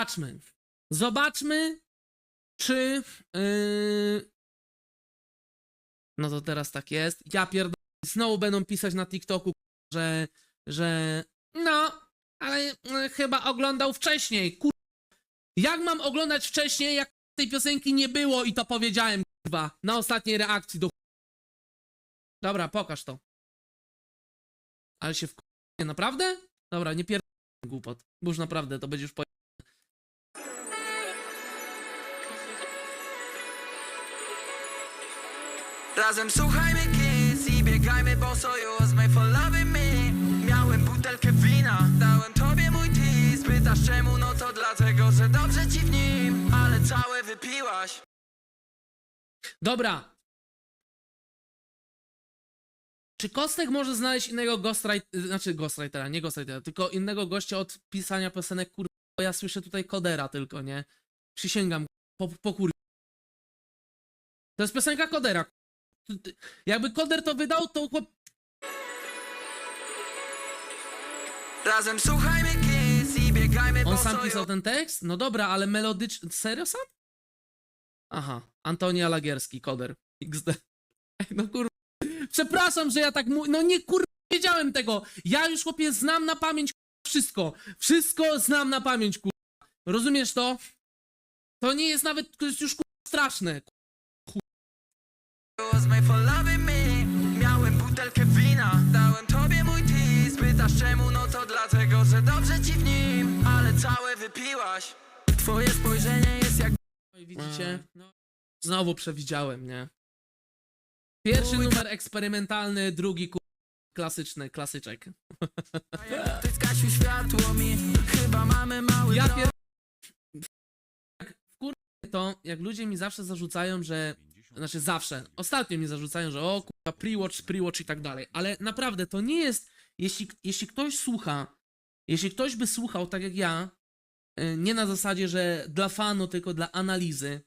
zobaczmy. Zobaczmy, czy. Yy... No to teraz tak jest. Ja pierdolę. Znowu będą pisać na TikToku, że. że. No, ale y, chyba oglądał wcześniej. Kur... Jak mam oglądać wcześniej, jak tej piosenki nie było i to powiedziałem, kurwa, na ostatniej reakcji do. Dobra, pokaż to. Ale się w. Naprawdę? Dobra, nie pierdolę głupot. Bo już naprawdę to będzie już po. Razem słuchajmy kiss i biegajmy, bo sojusz my for loving me Miałem butelkę wina, dałem tobie mój tease Pytasz czemu, no to dlatego, że dobrze ci w nim Ale całe wypiłaś Dobra. Czy Kostek może znaleźć innego ghostwritera, znaczy ghostwritera, nie ghostwritera, tylko innego gościa od pisania piosenek, kur... bo ja słyszę tutaj Kodera tylko, nie? Przysięgam, po, po kur... To jest piosenka Kodera. Jakby Koder to wydał, to chłop... Razem słuchajmy kiss i biegajmy, On sam sojusz pisał ten tekst? No dobra, ale melodyczny... Serio sam? Aha, Antoni Alagierski, Koder. XD. No kur... Przepraszam, że ja tak mówię. No nie kur... wiedziałem tego. Ja już chłopie znam na pamięć kur... wszystko. Wszystko znam na pamięć kur... Rozumiesz to? To nie jest nawet to jest już kur... straszne. My for loving me Miałem butelkę wina, dałem tobie mój tease Pytasz czemu, no to dlatego, że dobrze ci w nim Ale całe wypiłaś Twoje spojrzenie jest jak No i widzicie? No, znowu przewidziałem, nie? Pierwszy numer eksperymentalny, drugi kur... klasyczny, klasyczek. Ty skasił światło mi Chyba mamy mały Ja dom. pier... Jak wkur- to, jak ludzie mi zawsze zarzucają, że... Znaczy zawsze, ostatnio mi zarzucają, że o kurwa, pre-watch, pre-watch i tak dalej, ale naprawdę to nie jest, jeśli, jeśli ktoś słucha, jeśli ktoś by słuchał tak jak ja, y, nie na zasadzie, że dla fanu, tylko dla analizy,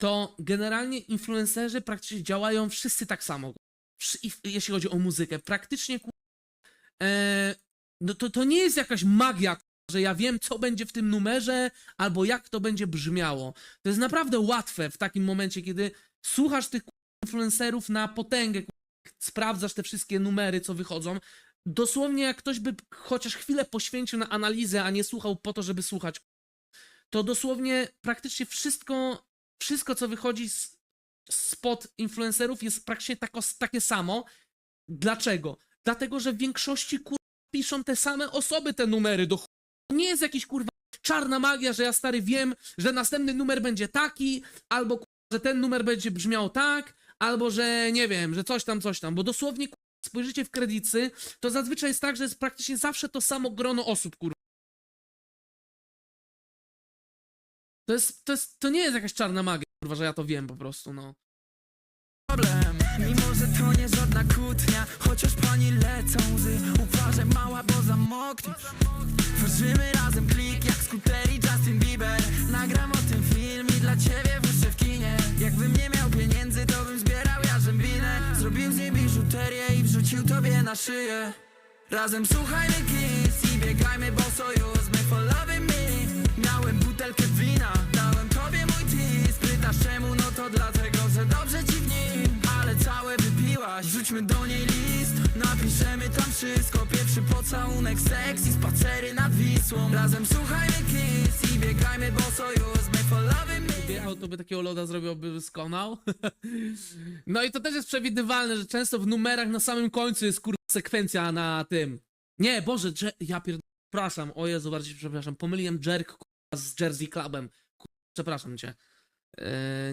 to generalnie influencerzy praktycznie działają wszyscy tak samo, jeśli chodzi o muzykę, praktycznie e, no to, to nie jest jakaś magia, że ja wiem, co będzie w tym numerze, albo jak to będzie brzmiało. To jest naprawdę łatwe w takim momencie, kiedy słuchasz tych influencerów na potęgę, sprawdzasz te wszystkie numery, co wychodzą. Dosłownie, jak ktoś by chociaż chwilę poświęcił na analizę, a nie słuchał po to, żeby słuchać, to dosłownie praktycznie wszystko, wszystko co wychodzi z, spod influencerów jest praktycznie tako, takie samo. Dlaczego? Dlatego, że w większości kur piszą te same osoby te numery do ch... Nie jest jakiś kurwa czarna magia, że ja stary wiem, że następny numer będzie taki, albo kurwa, że ten numer będzie brzmiał tak, albo że nie wiem, że coś tam, coś tam, bo dosłownie spojrzycie w kredycy, to zazwyczaj jest tak, że jest praktycznie zawsze to samo grono osób, kurwa. To jest, to jest, to nie jest jakaś czarna magia, kurwa, że ja to wiem po prostu, no. problem Mimo, że to nie żadna kłótnia Chociaż pani lecą łzy Uważaj mała, bo zamokniesz Tworzymy na szyję. Razem słuchajmy kiss i biegajmy, bo sojusz my for loving me. Miałem butelkę wina, dałem tobie mój tease Pytasz czemu, no to dlatego, że dobrze ci w nim. Ale całe wypiłaś, wrzućmy do niej list Napiszemy tam wszystko, pierwszy pocałunek, seks i spacery nad Wisłą Razem słuchajmy kiss i biegajmy, bo sojusz my me Wjechał, to by takiego loda zrobił, by skonał. No i to też jest przewidywalne, że często w numerach na samym końcu jest kurwa sekwencja na tym. Nie, Boże, Dże- ja pierd... Przepraszam, o Jezu, przepraszam, pomyliłem Jerk kurwa, z Jersey Clubem. Kurwa, przepraszam cię. Yy,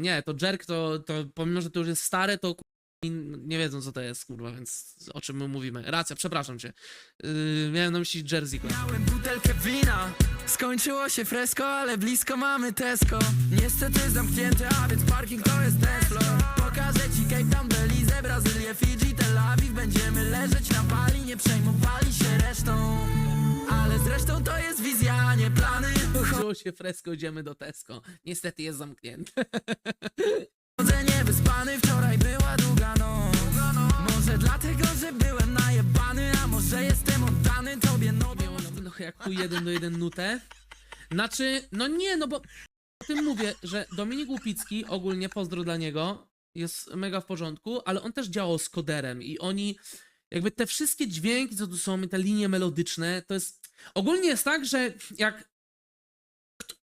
nie, to Jerk to, to pomimo, że to już jest stare, to in- nie wiedzą co to jest, kurwa, więc o czym my mówimy. Racja, przepraszam cię. Yy, miałem na myśli Jersey. Miałem butelkę wina Skończyło się fresko, ale blisko mamy Tesco Niestety zamknięte, a więc parking to jest Tesla Pokażę ci Cape Town, Belize, Brazylię, Fidżi, Tel Awiw Będziemy leżeć na pali, nie przejmowali się resztą Ale zresztą to jest wizja, nie plany Kończyło się fresko, idziemy do Tesco. Niestety jest zamknięte. Chodzenie wyspany, wczoraj była długa Może dlatego, że byłem najebany A może jestem oddany tobie, no no, jak chuj jeden do jeden nutę. Znaczy, no nie, no bo o tym mówię, że Dominik Łupicki, ogólnie pozdro dla niego, jest mega w porządku, ale on też działał z koderem i oni, jakby te wszystkie dźwięki, co tu są, te linie melodyczne, to jest, ogólnie jest tak, że jak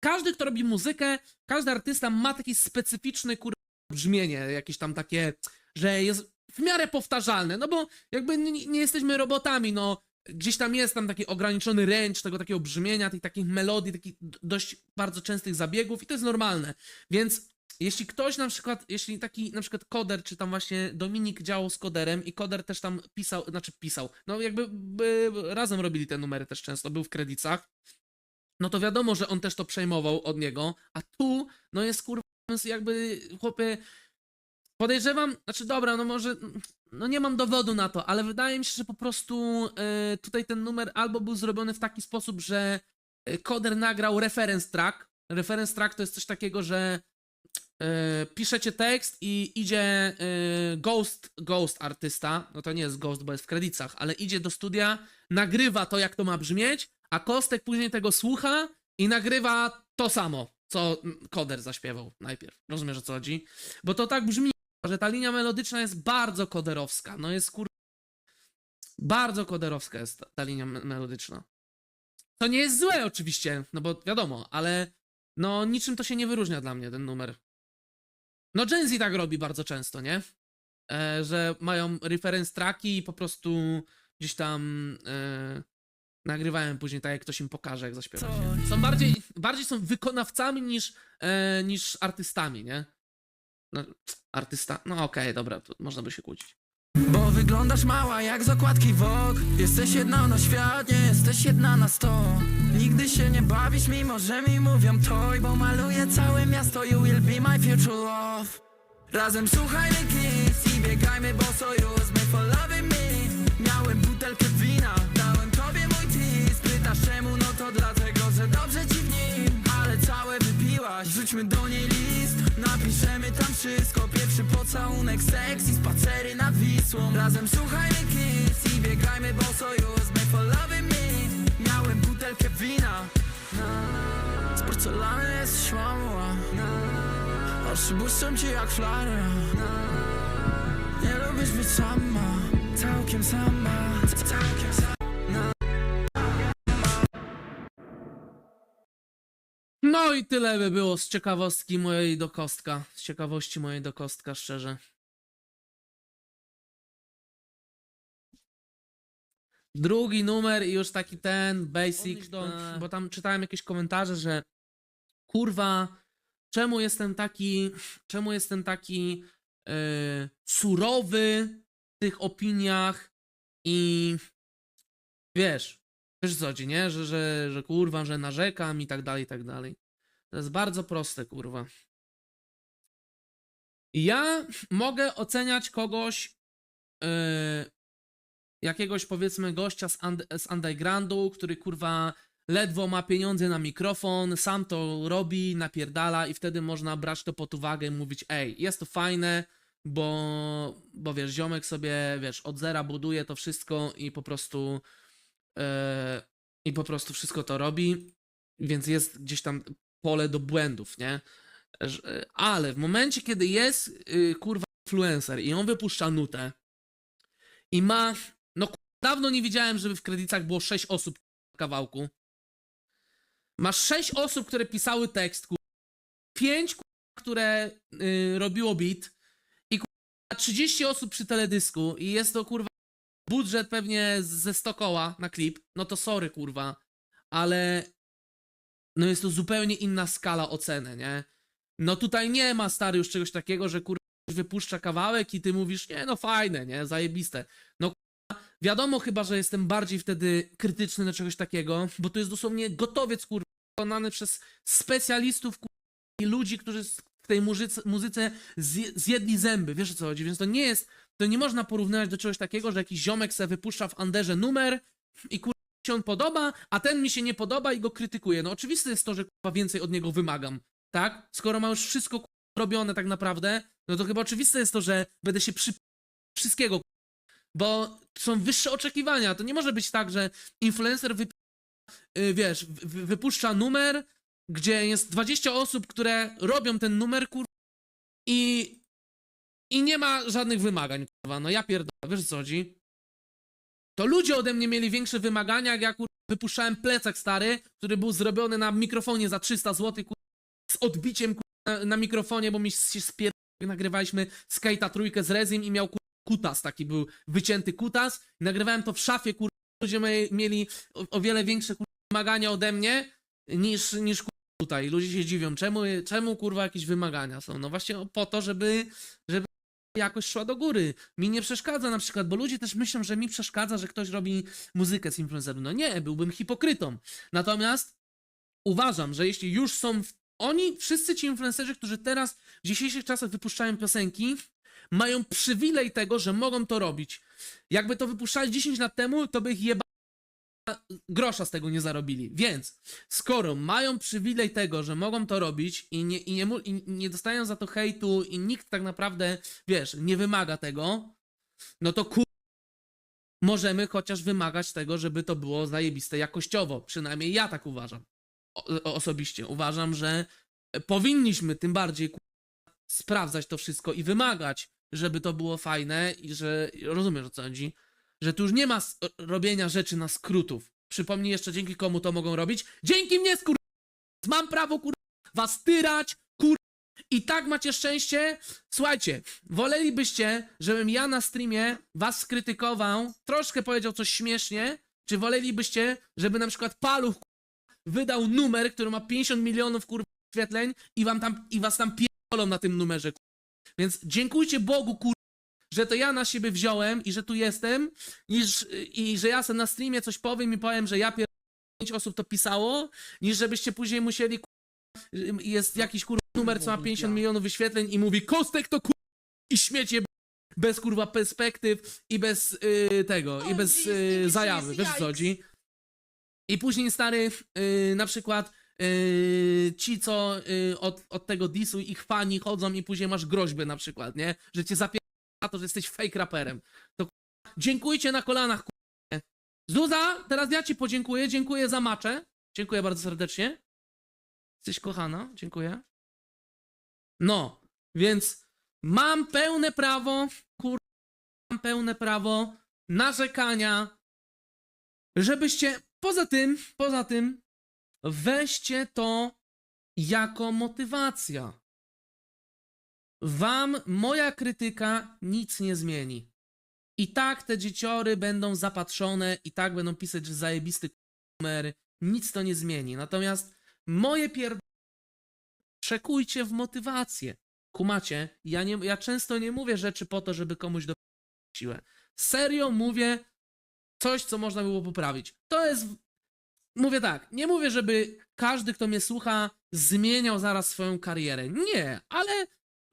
każdy, kto robi muzykę, każdy artysta ma taki specyficzny, kur... brzmienie, jakieś tam takie, że jest w miarę powtarzalne, no bo jakby nie, nie jesteśmy robotami, no. Gdzieś tam jest tam taki ograniczony range tego takiego brzmienia, tych takich melodii, takich dość bardzo częstych zabiegów i to jest normalne, więc jeśli ktoś na przykład, jeśli taki na przykład koder, czy tam właśnie Dominik działał z koderem i koder też tam pisał, znaczy pisał, no jakby by, razem robili te numery też często, był w kredytach, no to wiadomo, że on też to przejmował od niego, a tu, no jest kurwa, jest jakby, chłopie, podejrzewam, znaczy dobra, no może, no nie mam dowodu na to, ale wydaje mi się, że po prostu e, tutaj ten numer albo był zrobiony w taki sposób, że e, koder nagrał reference track, reference track to jest coś takiego, że e, piszecie tekst i idzie ghost, ghost artysta, no to nie jest ghost, bo jest w kredytach, ale idzie do studia, nagrywa to, jak to ma brzmieć, a Kostek później tego słucha i nagrywa to samo, co koder zaśpiewał najpierw. Rozumiesz o co chodzi? Bo to tak brzmi, że ta linia melodyczna jest bardzo koderowska. No jest kur... Bardzo koderowska jest ta, ta linia me- melodyczna. To nie jest złe oczywiście, no bo wiadomo, ale no niczym to się nie wyróżnia dla mnie ten numer. No Gen Z tak robi bardzo często, nie? E, że mają reference tracki i po prostu gdzieś tam e, nagrywają później tak, jak ktoś im pokaże, jak zaśpiewać. nie? Są bardziej, bardziej są wykonawcami niż, e, niż artystami, nie? No, artysta, no okej, dobra, to można by się kłócić. Bo wyglądasz mała jak z okładki Vogue Jesteś jedna na świat, nie jesteś jedna na sto Nigdy się nie bawisz mimo, że mi mówią toj Bo maluję całe miasto, you will be my future love Razem słuchajmy kiss i biegajmy, bo sojusz made for loving me Miałem butelkę wypiłaś, wrzućmy do niej list Napiszemy tam wszystko, pierwszy pocałunek, seks i spacery nad Wisłą. Razem słuchajmy kiss i biegajmy, bo sojusz made for loving me Miałem butelkę wina. Z porcelany jest szłamła Oczy błyszczą ci jak flara Nie lubisz być sama. Całkiem sama. Całkiem sama i tyle by było z ciekawostki mojej do kostka. Z ciekawości mojej do kostka, szczerze. Drugi numer i już taki ten basic, do, bo tam czytałem jakieś komentarze, że kurwa, czemu jestem taki, czemu jestem taki e, surowy w tych opiniach i wiesz, wiesz co chodzi, nie? Że, że, że kurwa, że narzekam i tak dalej, i tak dalej. To jest bardzo proste, kurwa. Ja mogę oceniać kogoś, yy, jakiegoś powiedzmy gościa z, und z undergroundu, który kurwa ledwo ma pieniądze na mikrofon, sam to robi, napierdala i wtedy można brać to pod uwagę i mówić, ej, jest to fajne, bo, bo wiesz, ziomek sobie, wiesz, od zera buduje to wszystko i po prostu yy, i po prostu wszystko to robi, więc jest gdzieś tam pole do błędów, nie? Ale w momencie, kiedy jest yy, kurwa influencer i on wypuszcza nutę i ma, no dawno nie widziałem, żeby w kredytach było 6 osób w kawałku. Masz 6 osób, które pisały tekst, kurwa, 5, kurwa, które yy, robiło beat i kurwa, 30 osób przy teledysku i jest to kurwa budżet pewnie ze 100 koła na klip, no to sorry kurwa, ale no jest to zupełnie inna skala oceny, nie? No tutaj nie ma stary już czegoś takiego, że kurwa wypuszcza kawałek i ty mówisz, nie no fajne, nie, zajebiste. No wiadomo chyba, że jestem bardziej wtedy krytyczny do czegoś takiego, bo to jest dosłownie gotowiec kurwa, wykonany przez specjalistów kurwa, i ludzi, którzy w tej muzyce, muzyce zje, zjedli zęby, wiesz o co chodzi, więc to nie jest, to nie można porównywać do czegoś takiego, że jakiś ziomek se wypuszcza w Anderze numer i mi się on podoba, a ten mi się nie podoba i go krytykuje. No oczywiste jest to, że kurwa więcej od niego wymagam, tak? Skoro ma już wszystko kurwa, robione tak naprawdę, no to chyba oczywiste jest to, że będę się przy wszystkiego, kurwa. bo są wyższe oczekiwania. To nie może być tak, że influencer y, wiesz, wy- wypuszcza numer, gdzie jest 20 osób, które robią ten numer, kur... i, i nie ma żadnych wymagań, kurwa, no ja pierdolę, wiesz co chodzi? To ludzie ode mnie mieli większe wymagania, jak ja kur... wypuszczałem plecak stary, który był zrobiony na mikrofonie za 300 zł, kur... z odbiciem kur... na, na mikrofonie, bo mi się spier... nagrywaliśmy Skate'a trójkę z Rezim i miał kur... kutas, taki był wycięty kutas, nagrywałem to w szafie, kur... ludzie mie- mieli o, o wiele większe kur... wymagania ode mnie, niż, niż kur... tutaj. Ludzie się dziwią, czemu, czemu kurwa jakieś wymagania są? No właśnie po to, żeby, żeby jakoś szła do góry. Mi nie przeszkadza na przykład, bo ludzie też myślą, że mi przeszkadza, że ktoś robi muzykę z influencerów. No nie, byłbym hipokrytą. Natomiast uważam, że jeśli już są oni, wszyscy ci influencerzy, którzy teraz w dzisiejszych czasach wypuszczają piosenki, mają przywilej tego, że mogą to robić. Jakby to wypuszczali 10 lat temu, to by ich jeba grosza z tego nie zarobili. Więc skoro mają przywilej tego, że mogą to robić i nie, i nie, i nie dostają za to hejtu i nikt tak naprawdę, wiesz, nie wymaga tego, no to kur... możemy chociaż wymagać tego, żeby to było zajebiste jakościowo. Przynajmniej ja tak uważam. O, osobiście. Uważam, że powinniśmy tym bardziej kur... sprawdzać to wszystko i wymagać, żeby to było fajne i że rozumiesz o co chodzi że tu już nie ma robienia rzeczy na skrótów. Przypomnij jeszcze, dzięki komu to mogą robić. Dzięki mnie, skur... Mam prawo, kur... was tyrać, kur... I tak macie szczęście. Słuchajcie, wolelibyście, żebym ja na streamie was skrytykował, troszkę powiedział coś śmiesznie, czy wolelibyście, żeby na przykład Paluch kur... wydał numer, który ma 50 milionów kur... świetleń i wam tam, i was tam pierdolą na tym numerze, kur... Więc dziękujcie Bogu, kur że to ja na siebie wziąłem i że tu jestem, niż, i że ja sobie na streamie coś powiem i powiem, że ja pier... osób to pisało, niż żebyście później musieli jest jakiś kur... numer, co ma 50 milionów wyświetleń i mówi Kostek to kur... i śmiecie bez kurwa perspektyw i bez y, tego, i bez y, zajawy, wiesz co chodzi? I później stary, y, na przykład ci, co od, od tego disu ich fani chodzą i później masz groźby na przykład, nie? Że cię zapier na to, że jesteś fake raperem. To dziękujcie na kolanach, k***a. Zuza, teraz ja ci podziękuję, dziękuję za maczę. Dziękuję bardzo serdecznie. Jesteś kochana, dziękuję. No, więc mam pełne prawo, kur... mam pełne prawo narzekania, żebyście, poza tym, poza tym, weźcie to jako motywacja. Wam moja krytyka nic nie zmieni. I tak te dzieciory będą zapatrzone, i tak będą pisać, że zajebisty numer. Nic to nie zmieni. Natomiast moje pierd... Przekujcie w motywację. Kumacie, ja, nie, ja często nie mówię rzeczy po to, żeby komuś do siłę. Serio mówię coś, co można było poprawić. To jest. Mówię tak, nie mówię, żeby każdy, kto mnie słucha, zmieniał zaraz swoją karierę. Nie, ale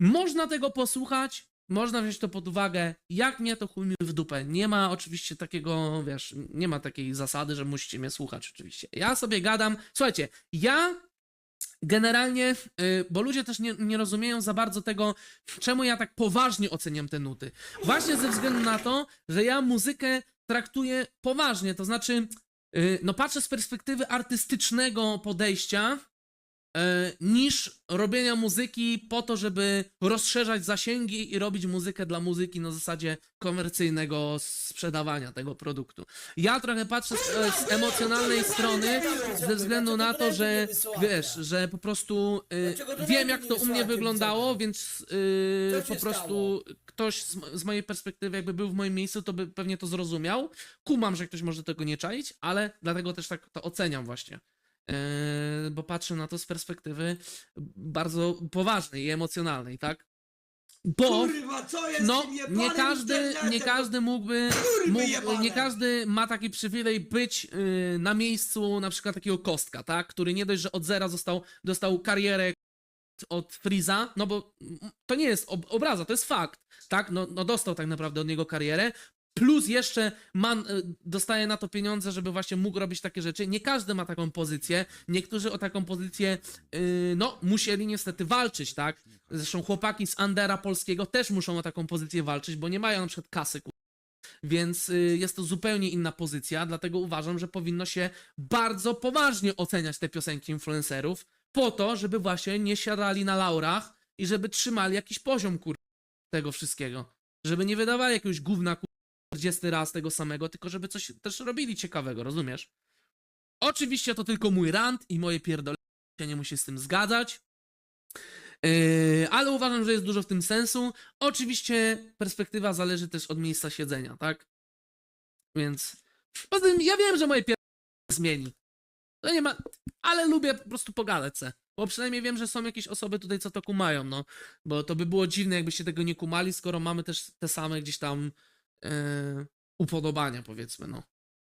można tego posłuchać, można wziąć to pod uwagę. Jak mnie to chuj mi w dupę. Nie ma oczywiście takiego, wiesz, nie ma takiej zasady, że musicie mnie słuchać oczywiście. Ja sobie gadam. Słuchajcie, ja generalnie, y, bo ludzie też nie, nie rozumieją za bardzo tego, czemu ja tak poważnie oceniam te nuty. Właśnie ze względu na to, że ja muzykę traktuję poważnie, to znaczy, y, no patrzę z perspektywy artystycznego podejścia, niż robienia muzyki po to, żeby rozszerzać zasięgi i robić muzykę dla muzyki na zasadzie komercyjnego sprzedawania tego produktu. Ja trochę patrzę z, e, z emocjonalnej strony ze względu na to, że wiesz, że po prostu e, wiem jak to u mnie wyglądało, więc e, się po prostu ktoś z, z mojej perspektywy jakby był w moim miejscu, to by pewnie to zrozumiał. Kumam, że ktoś może tego nie czaić, ale dlatego też tak to oceniam właśnie. Yy, bo patrzę na to z perspektywy bardzo poważnej i emocjonalnej, tak? Bo Kurwa, co jest no, nie każdy, nie każdy mógłby, mógł, nie każdy ma taki przywilej być yy, na miejscu na przykład takiego kostka, tak? Który nie dość, że od zera został, dostał karierę od Freeza, no bo mm, to nie jest ob obraza, to jest fakt, tak? No, no dostał tak naprawdę od niego karierę, plus jeszcze man, y, dostaje na to pieniądze, żeby właśnie mógł robić takie rzeczy. Nie każdy ma taką pozycję, niektórzy o taką pozycję, y, no, musieli niestety walczyć, tak? Zresztą chłopaki z Andera polskiego też muszą o taką pozycję walczyć, bo nie mają na przykład kasy, więc y, jest to zupełnie inna pozycja, dlatego uważam, że powinno się bardzo poważnie oceniać te piosenki influencerów, po to, żeby właśnie nie siadali na laurach i żeby trzymali jakiś poziom kur... tego wszystkiego. Żeby nie wydawali jakiegoś gówna kur... 40 raz tego samego, tylko żeby coś też robili ciekawego, rozumiesz? Oczywiście to tylko mój rant i moje pierdolenie, nie musi z tym zgadzać. Yy, ale uważam, że jest dużo w tym sensu. Oczywiście perspektywa zależy też od miejsca siedzenia, tak? Więc poza tym ja wiem, że moje pier... zmieni. To nie ma, ale lubię po prostu pogadać se. Bo przynajmniej wiem, że są jakieś osoby tutaj, co to kumają, no. Bo to by było dziwne, jakbyście tego nie kumali, skoro mamy też te same gdzieś tam upodobania, powiedzmy, no.